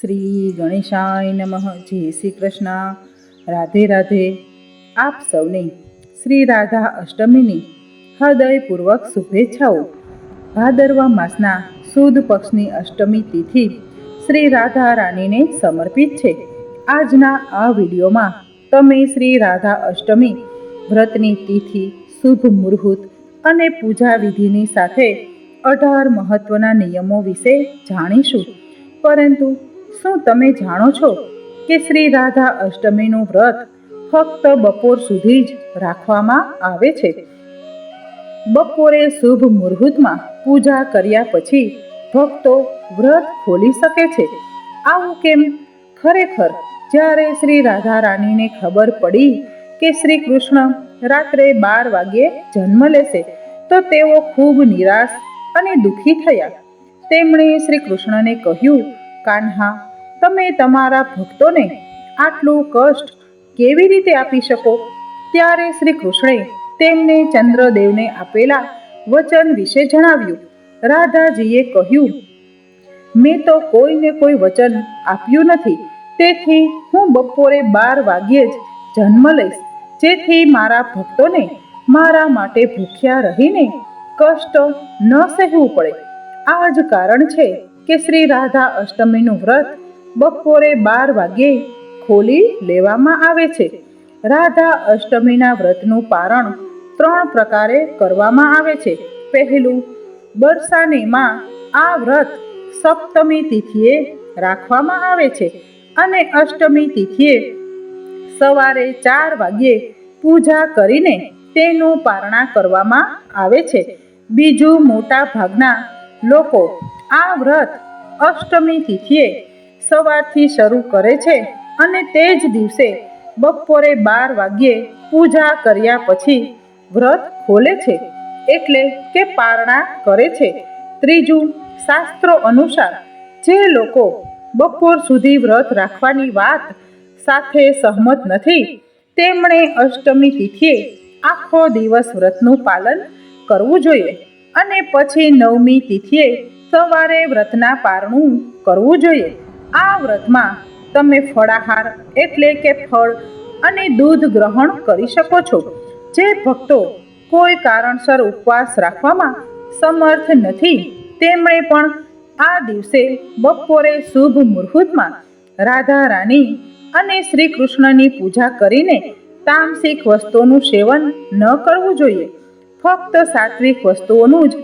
શ્રી ગણેશાય નમઃ. જય શ્રી કૃષ્ણ. રાધે રાધે. આપ સૌને શ્રી રાધા અષ્ટમીની હૃદયપૂર્વક શુભેચ્છાઓ. ભાદરવા માસના સુદ પક્ષની અષ્ટમી તિથિ શ્રી રાધા રાણીને સમર્પિત છે. આજના આ વિડીયોમાં તમે શ્રી રાધા અષ્ટમી વ્રતની તિથિ, શુભ મુહૂર્ત અને પૂજા વિધિની સાથે અઢાર મહત્વના નિયમો વિશે જાણીશું. પરંતુ શું તમે જાણો છો કે શ્રી રાધા અષ્ટમીનું વ્રત ફક્ત બપોર સુધી જ રાખવામાં આવે છે? બપોરે શુભ મુહૂર્તમાં પૂજા કર્યા પછી ભક્તો વ્રત ખોલી શકે છે? આવું કેમ? ખરેખર, જ્યારે શ્રી રાધા રાણીને ખબર પડી કે શ્રી કૃષ્ણ રાત્રે બાર વાગ્યે જન્મ લેશે, તો તેઓ ખૂબ નિરાશ અને દુઃખી થયા. તેમણે શ્રી કૃષ્ણને કહ્યું કાન્હા તમે તમારા ભક્તોને આટલું કષ્ટ કેવી રીતે આપી શકો? ત્યારે શ્રી કૃષ્ણે તેમને ચંદ્રદેવને આપેલા વચન વિશે જણાવ્યું. રાધાજીએ કહ્યું, મેં તો કોઈને કોઈ વચન આપ્યું નથી. તેથી હું બપોરે બાર વાગ્યે જ જન્મ લઈશ. જેથી મારા ભક્તોને મારા માટે ભૂખ્યા રહીને કષ્ટ ન સહેવું પડે. આ જ કારણ છે કે શ્રી રાધા અષ્ટમીનું વ્રત બપોરે બાર વાગ્યે ખોલી લેવામાં આવે છે. રાધા અષ્ટમીના વ્રતનું પારણ ત્રણ પ્રકારે કરવામાં આવે છે. પહેલું, બરસાનીમાં આ વ્રત સપ્તમી તિથિએ રાખવામાં આવે છે અને અષ્ટમી તિથિએ સવારે ચાર વાગ્યે પૂજા કરીને તેનું પારણા કરવામાં આવે છે. બીજું મોટા ભાગના લોકો આ વ્રત અષ્ટમી તિથિએ સવારથી શરૂ કરે છે અને તે જ દિવસે બપોરે બાર વાગ્યે પૂજા કર્યા પછી વ્રત ખોલે છે. એટલે કે પારણા કરે છે. ત્રીજું, શાસ્ત્રો અનુસાર જે લોકો બપોર સુધી વ્રત રાખવાની વાત સાથે સહમત નથી, તેમણે અષ્ટમી તિથિએ આખો દિવસ વ્રતનું પાલન કરવું જોઈએ. અને પછી નવમી તિથિએ સવારે વ્રતના પારણું કરવું જોઈએ. આ વ્રતમાં તમે ફળાહાર એટલે કે ફળ અને દૂધ ગ્રહણ કરી શકો છો. જે ભક્તો કોઈ કારણસર ઉપવાસ રાખવામાં સમર્થ નથી, તેમણે પણ આ દિવસે બપોરે શુભ મુહૂર્તમાં રાધા રાણી અને શ્રી કૃષ્ણની પૂજા કરીને તામસિક વસ્તુનું સેવન ન કરવું જોઈએ. ફક્ત સાત્વિક વસ્તુઓનું જ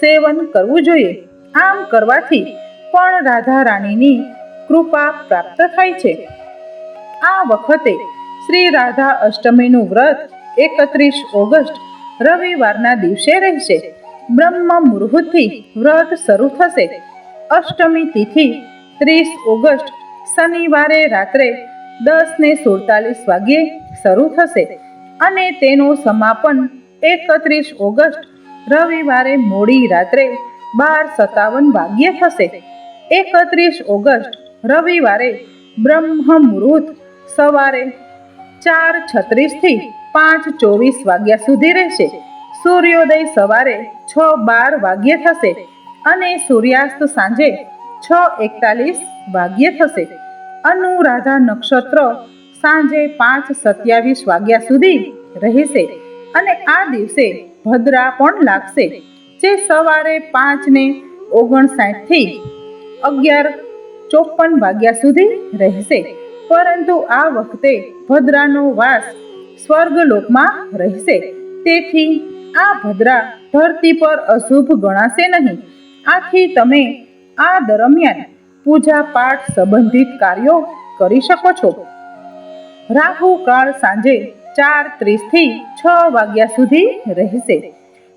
સેવન કરવું જોઈએ. આમ કરવાથી પણ રાધા રાણીની કૃપા પ્રાપ્ત થાય છે. આ વખતે શ્રી રાધા અષ્ટમીનું વ્રત એકત્રીસ ઓગસ્ટ રવિવારના દિવસે રહેશે. બ્રહ્મ મુહૂર્તથી વ્રત શરૂ થશે. અષ્ટમી તિથિ ત્રીસ ઓગસ્ટ શનિવારે રાત્રે દસ ને સુડતાલીસ વાગ્યે શરૂ થશે અને તેનું સમાપન એકત્રીસ ઓગસ્ટ, રવિવારે મોડી રાત્રે બાર સત્તાવન વાગ્યે થશે. એકત્રીસ ઓગસ્ટ, રવિવારે બ્રહ્મ મુહૂર્ત સવારે ચાર છત્રીસથી પાંચ ચોવીસ વાગ્યા સુધી રહેશે. સૂર્યોદય સવારે છ બાર વાગ્યે થશે અને સૂર્યાસ્ત સાંજે છ એકતાલીસ વાગ્યે થશે. અનુરાધા નક્ષત્ર સાંજે પાંચ સત્યાવીસ વાગ્યા સુધી રહેશે. અને આ દિવસે ભદ્રા પણ લાગશે, જે સવારે પાંચ ને ઓગણસાઠથી અગિયાર ચોપન વાગ્યા સુધી રહેશે. પરંતુ આ વખતે ભદ્રાનો વાસ સ્વર્ગલોકમાં રહેશે. તેથી આ ભદ્રા ધરતી પર અશુભ ગણાશે નહીં. આથી તમે આ દરમિયાન પૂજા પાઠ સંબંધિત કાર્યો કરી શકો છો. રાહુ કાળ સાંજે ચાર ત્રીસથી છ વાગ્યા સુધી રહેશે.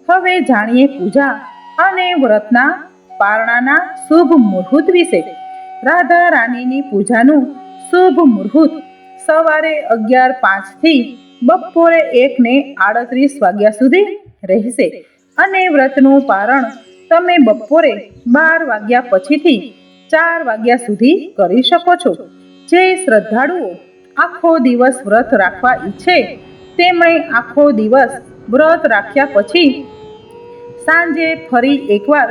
હવે જાણીએ પૂજા અને વ્રતના પારણાના શુભ મુહૂર્ત વિશે. રાધા રાણીની પૂજાનું શુભ મુહૂર્ત સવારે અગિયાર પાંચથી બપોરે એકને આડત્રીસ વાગ્યા સુધી રહેશે. અને વ્રતનું પારણ તમે બપોરે બાર વાગ્યા પછીથી ચાર વાગ્યા સુધી કરી શકો છો. જે શ્રદ્ધાળુઓ આખો દિવસ વ્રત રાખવા ઈચ્છે. તેમણે આખો દિવસ વ્રત રાખ્યા પછી સાંજે ફરી એકવાર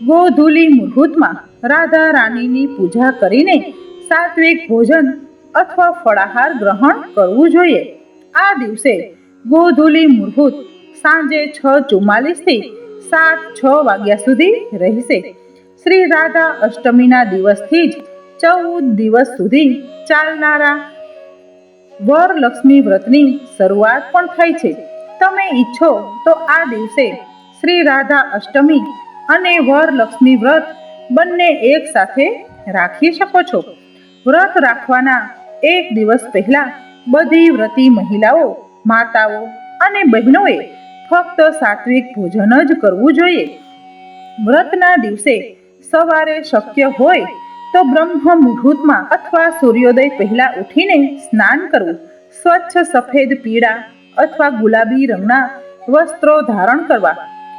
ગોધૂલી મુહૂર્તમાં રાધા રાણીની પૂજા કરીને સાત્વિક ભોજન અથવા ફળાહાર ગ્રહણ કરવું જોઈએ. આ દિવસે ગોધૂલી મુહૂર્ત સાંજે છ ચુમ્માલીસથી સાત છ વાગ્યા સુધી રહેશે. શ્રી રાધા અષ્ટમીના દિવસથી જ ચૌદ દિવસ સુધી ચાલનારા વરલક્ષ્મી વ્રતની શરૂઆત પણ થઈ છે. તમે ઈચ્છો તો આ દિવસે શ્રી રાધા અષ્ટમી અને વરલક્ષ્મી વ્રત બંને એક સાથે રાખી શકો છો. વ્રત રાખવાના એક દિવસ પહેલા બધી વ્રતી મહિલાઓ, માતાઓ અને બહેનોએ ફક્ત સાત્વિક ભોજન જ કરવું જોઈએ. વ્રતના દિવસે સવારે શક્ય હોય તો બ્રહ્મ મુહૂર્તમાં અથવા સૂર્યોદય પહેલા ઉઠીને સ્નાન કરવું, સ્વચ્છ સફેદ પીળા અથવા ગુલાબી રંગના વસ્ત્રો ધારણ કરવા,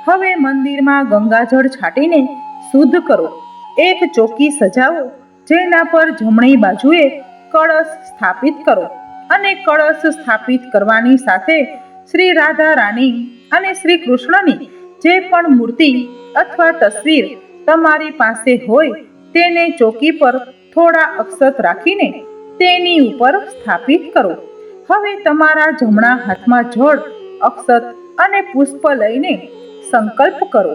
હવે મંદિરમાં ગંગાજળ છાંટીને શુદ્ધ કરો. એક ચોકી સજાવો, જેના પર જમણી બાજુએ કળશ સ્થાપિત કરો અને કળશ સ્થાપિત કરવાની સાથે શ્રી રાધા રાણી અને શ્રી કૃષ્ણની જે પણ મૂર્તિ અથવા તસવીર તમારી પાસે હોય તેને ચોકી પર થોડા અક્ષત રાખીને તેની ઉપર સ્થાપિત કરો. હવે તમારા જમણા હાથમાં જળ, અક્ષત અને પુષ્પ લઈને સંકલ્પ કરો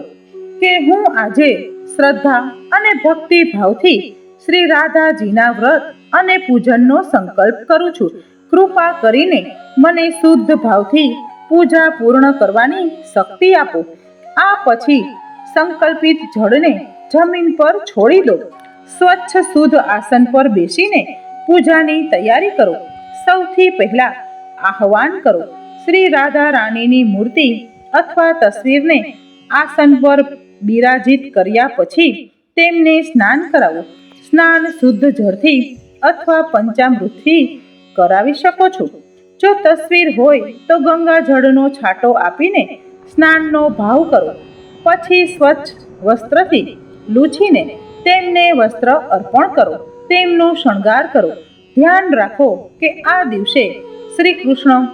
કે હું આજે શ્રદ્ધા અને ભક્તિ ભાવથી શ્રી રાધાજીના વ્રત અને પૂજનનો સંકલ્પ કરું છું. કૃપા કરીને મને શુદ્ધ ભાવથી પૂજા પૂર્ણ કરવાની શક્તિ આપો. આ પછી સંકલ્પિત જળને જમીન પર છોડી દો. સ્વચ્છ શુદ્ધ આસન પર બેસીને પૂજાની તૈયારી કરો. સૌથી પહેલા આહવાન કરો. શ્રી રાધા રાણીની મૂર્તિ અથવા તસવીરને આસન પર બિરાજિત કર્યા પછી તેમને સ્નાન કરાવો. સ્નાન શુદ્ધ જળથી અથવા પંચામૃતથી કરાવી શકો છો. જો તસવીર હોય તો ગંગા જળનો છાંટો આપીને સ્નાનનો ભાવ કરો. પછી સ્વચ્છ વસ્ત્રથી લૂછીને તેમને વસ્ત્ર અર્પણ કરો, તેમનો શણગાર કરો. ધ્યાન રાખો કે આ દિવસે શ્રી કૃષ્ણ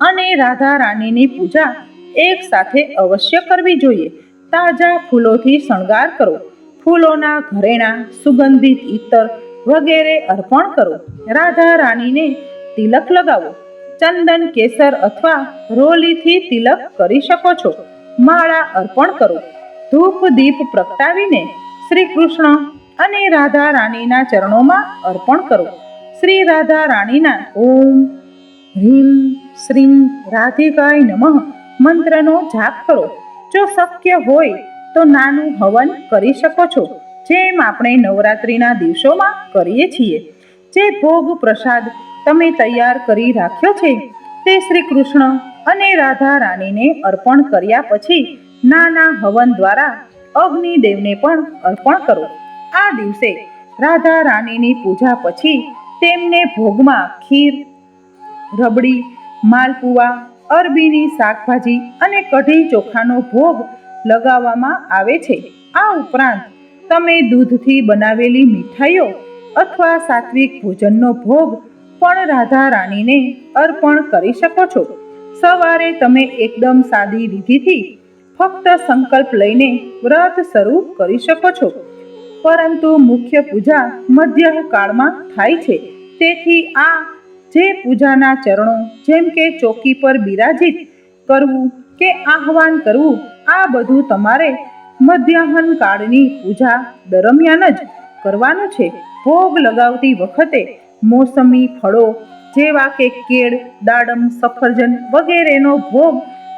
અને રાધા રાણીની પૂજા એક સાથે અવશ્ય કરવી જોઈએ. તાજા ફૂલોથી શણગાર કરો. ફૂલોના ઘરેણા, સુગંધિત ઇતર વગેરે અર્પણ કરો. રાધા રાણીને તિલક લગાવો. ચંદન, કેસર અથવા રોલીથી તિલક કરી શકો છો. માળા અર્પણ કરો. ધૂપ દીપ પ્રગટાવીને શ્રી કૃષ્ણ અને રાધા રાણીના ચરણોમાં અર્પણ કરો. શ્રી રાધા રાણીના ઓમ હ્રીમ શ્રીમ, રાધિકાય નમઃ મંત્રનો જાપ કરો. જો શક્ય હોય તો નાનું હવન કરી શકો છો, જેમ આપણે નવરાત્રિના દિવસોમાં કરીએ છીએ. જે ભોગ પ્રસાદ તમે તૈયાર કરી રાખ્યો છે, તે શ્રી કૃષ્ણ અને રાધા રાણીને અર્પણ કર્યા પછી નાના હવન દ્વારા અગ્નિદેવને પણ અર્પણ કરો. આ દિવસે રાધા રાણીની પૂજા પછી તેમને ભોગમાં ખીર, રબડી, માલપુવા, અરબીની શાકભાજી અને કઢી ચોખાનો ભોગ લગાવવામાં આવે છે. આ ઉપરાંત તમે દૂધથી બનાવેલી મીઠાઈઓ અથવા સાત્વિક ભોજનનો ભોગ પણ રાધા રાણીને અર્પણ કરી શકો છો. સવારે તમે એકદમ સાદી વિધિથી ફક્ત સંકલ્પ લઈને વ્રત શરૂ કરી શકો છો. પરંતુ મુખ્ય પૂજા મધ્ય કાળમાં થાય છે. તેથી આ જે પૂજાના ચરણો જેમ કે ચોકી પર બિરાજિત કરવું કે આહવાન કરવું, આ બધું તમારે મધ્યાહન કાળની પૂજા દરમિયાન જ કરવાનું છે. ભોગ લગાવતી વખતે મોસમી ફળો જેવા કે કેળ, દાડમ, સફરજન વગેરેનો ભોગ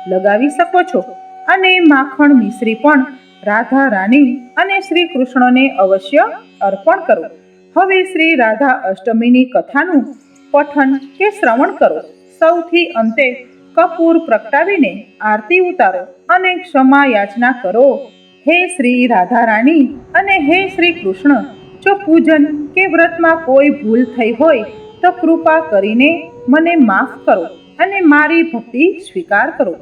લગાવી શકો છો. અને માખણ મિશ્રી પણ રાધા રાણી અને શ્રી કૃષ્ણને અવશ્ય અર્પણ કરો. હવે શ્રી રાધા અષ્ટમીની કથાનું પઠન કે શ્રવણ કરો. સૌથી અંતે કપૂર પ્રગટાવીને આરતી ઉતારો અને ક્ષમા યાચના કરો. હે શ્રી રાધા રાણી અને હે શ્રી કૃષ્ણ જો પૂજન કે વ્રતમાં કોઈ ભૂલ થઈ હોય, તો કૃપા કરીને મને માફ કરો અને મારી ભક્તિ સ્વીકાર કરો.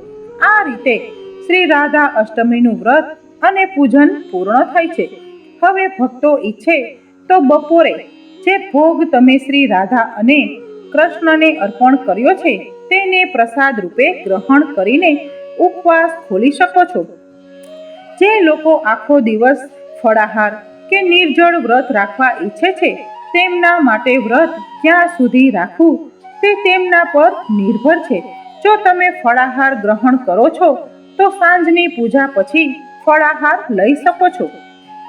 આ રીતે શ્રી રાધા અષ્ટમીનું વ્રત અને પૂજન પૂર્ણ થાય છે. હવે ભક્તો ઈચ્છે તો બપોરે જે ભોગ તમે શ્રી રાધા અને કૃષ્ણને અર્પણ કર્યો છે, તેને પ્રસાદ રૂપે ગ્રહણ કરીને ઉપવાસ ખોલી શકો છો. જે લોકો આખો દિવસ ફળાહાર કે નિર્જળ વ્રત રાખવા ઈચ્છે છે, તેમના માટે વ્રત ક્યાં સુધી રાખવું તે તેમના પર નિર્ભર છે. જો તમે ફળાહાર ગ્રહણ કરો છો તો સાંજની પૂજા પછી ફળાહાર લઈ શકો છો.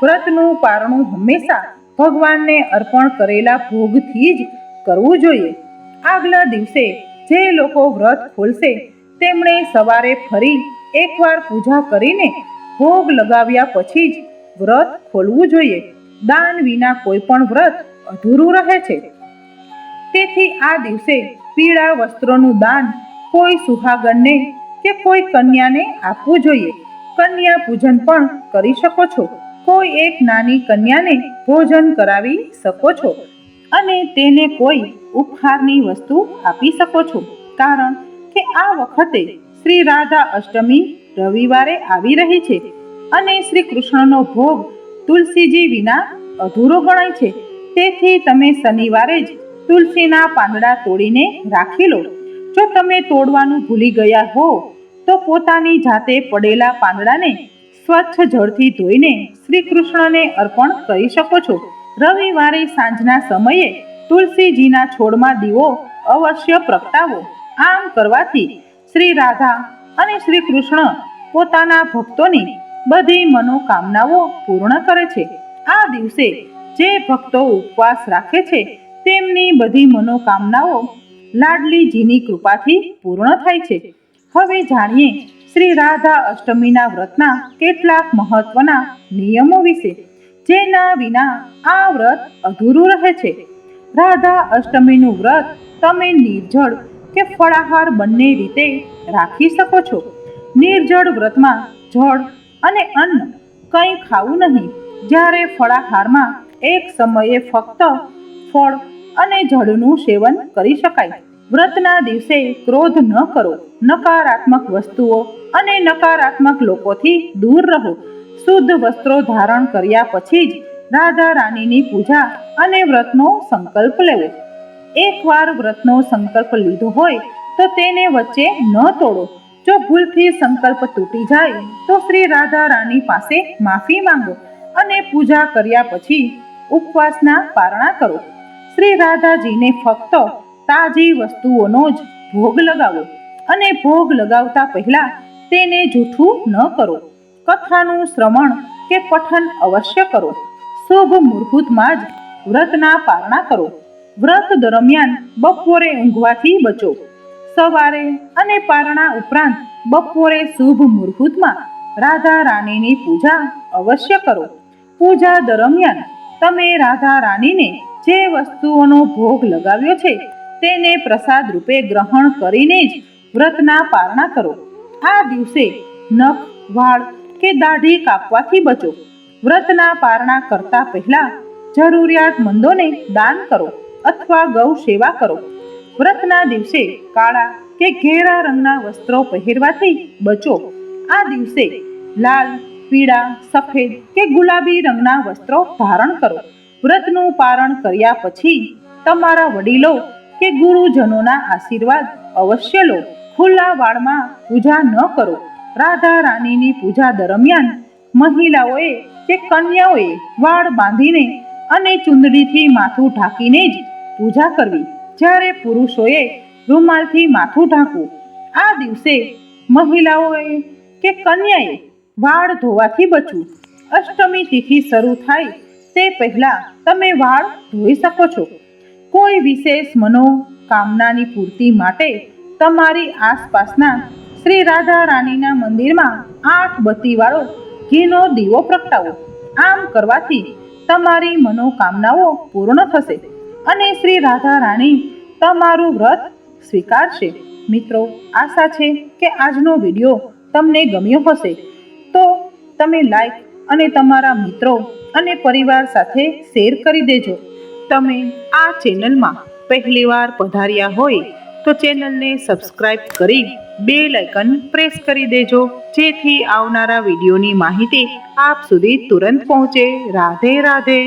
વ્રતનું પારણું હંમેશા ભગવાનને અર્પણ કરેલા ભોગથી જ કરવું જોઈએ. આગલા દિવસે જે લોકો વ્રત ખોલશે, તેમણે સવારે ફરી એકવાર પૂજા કરીને ભોગ લગાવ્યા પછી જ વ્રત ખોલવું જોઈએ. દાન વિના કોઈ પણ વ્રત અધૂરું રહે છે. તેથી આ દિવસે પીળા વસ્ત્રોનું દાન કોઈ સુહાગણને કે કોઈ કન્યાને આપવું જોઈએ. કન્યા પૂજન પણ કરી શકો છો. કોઈ એક નાની કન્યાને ભોજન કરાવી શકો છો. અને તેને કોઈ ઉપહારની વસ્તુ આપી શકો છો. કારણ કે આ વખતે શ્રી રાધા અષ્ટમી રવિવારે આવી રહી છે અને શ્રી કૃષ્ણનો ભોગ તુલસીજી વિના અધૂરો ગણાય છે. તેથી તમે શનિવારે જ તુલસીના પાંદડા તોડીને રાખી લો. જો તમે તોડવાનું ભૂલી ગયા હો તો પોતાની જાતે પડેલા પાંદડાને સ્વચ્છ જળથી ધોઈને શ્રી કૃષ્ણને અર્પણ કરી શકો છો. રવિવારે સાંજના સમયે તુલસીજીના છોડમાં દીવો અવશ્ય પ્રગટાવો. આમ કરવાથી શ્રી રાધા અને શ્રી કૃષ્ણ પોતાના ભક્તોની બધી મનોકામનાઓ પૂર્ણ કરે છે. આ દિવસે જે ભક્તો ઉપવાસ રાખે છે, તેમની બધી મનોકામનાઓ લાડલીજીની કૃપાથી પૂર્ણ થાય છે. હવે જાણીએ શ્રી રાધા અષ્ટમીના વ્રતના કેટલાક મહત્વના નિયમો વિશે, જેના વિના આ વ્રત અધૂરું રહે છે. રાધા અષ્ટમીનું વ્રત તમે નિર્જળ કે ફળાહાર બંને રીતે રાખી શકો છો. નિર્જળ વ્રતમાં જળ અને અન્ન કંઈ ખાવું નહીં. જ્યારે ફળાહારમાં એક સમયે ફક્ત ફળ અને જળનું સેવન કરી શકાય. વ્રતના દિવસે ક્રોધ ન કરો. નકારાત્મક વસ્તુઓ અને નકારાત્મક લોકોથી દૂર રહો. શુદ્ધ વસ્ત્રો ધારણ કર્યા પછી જ રાધા રાણીની પૂજા અને વ્રતનો સંકલ્પ લેવો. એકવાર વ્રતનો સંકલ્પ લીધો હોય તો તેને વચ્ચે ન તોડો. જો ભૂલથી સંકલ્પ તૂટી જાય તો શ્રી રાધા રાણી પાસે માફી માંગો અને પૂજા કર્યા પછી ઉપવાસના પારણા કરો. શ્રી રાધાજીને ફક્ત તાજી વસ્તુઓનો જ ભોગ લગાવો અને ભોગ લગાવતા પહેલા તેને જૂઠું ન કરો. કથાનું શ્રવણ કે પઠન અવશ્ય કરો. શુભ મુહૂર્તમાં જ વ્રતના પારણા કરો. વ્રત દરમિયાન બપોરે ઊંઘવાથી બચો. સવારે અને પારણા ઉપરાંત બપોરે શુભ મુહૂર્તમાં રાધા રાણીની પૂજા અવશ્ય કરો. પૂજા દરમિયાન તમે રાધા રાણીને જે વસ્તુઓનો ભોગ લગાવ્યો છે તેને પ્રસાદ રૂપે ગ્રહણ કરીને જ વ્રતના પારણા કરો. આ દિવસે નખ, વાળ કે દાઢી કાપવાથી બચો. વ્રતના પારણા કરતા પહેલા જરૂરિયાતમંદોને દાન કરો અથવા ગૌ સેવા કરો. વ્રતના દિવસે કાળા કે ઘેરા રંગના વસ્ત્રો પહેરવાથી બચો. આ દિવસે લાલ, પીળા, સફેદ કે ગુલાબી રંગના વસ્ત્રો ધારણ કરો. વ્રતનું પારણ કર્યા પછી તમારા વડીલો કે ગુરુજનોના આશીર્વાદ અવશ્ય લો. ખુલ્લા વાળમાં પૂજા ન કરો. રાધા રાણીની પૂજા દરમિયાન મહિલાઓએ કે કન્યાઓએ વાળ બાંધીને અને ચુંદડીથી માથું ઢાંકીને જ પૂજા કરવી. જ્યારે પુરુષોએ રૂમાલથી માથું ઢાંકવું, આ દિવસે મહિલાઓએ કે કન્યાએ વાળ ધોવાથી બચવું. અષ્ટમી તિથિ શરૂ થાય તે પહેલા તમે વાળ ધોઈ શકો છો. કોઈ વિશેષ મનોકામનાની પૂર્તિ માટે તમારી આસપાસના શ્રી રાધા રાણીના મંદિરમાં આઠ બત્તીવાળો ઘીનો દીવો પ્રગટાવો. આમ કરવાથી તમારી મનોકામનાઓ પૂર્ણ થશે અને શ્રી રાધા રાણી તમારું વ્રત સ્વીકારશે. મિત્રો, આશા છે કે આજનો વીડિયો તમને ગમ્યો હશે. તો તમે લાઈક અને તમારા મિત્રો અને પરિવાર સાથે શેર કરી દેજો. તમે આ ચેનલમાં પહેલીવાર પધાર્યા હોય તો ચેનલને સબસ્ક્રાઇબ કરી બે લાઇકન પ્રેસ કરી દેજો, જેથી આવનારા વિડીયોની માહિતી આપ સુધી તુરંત પહોંચે. રાધે રાધે.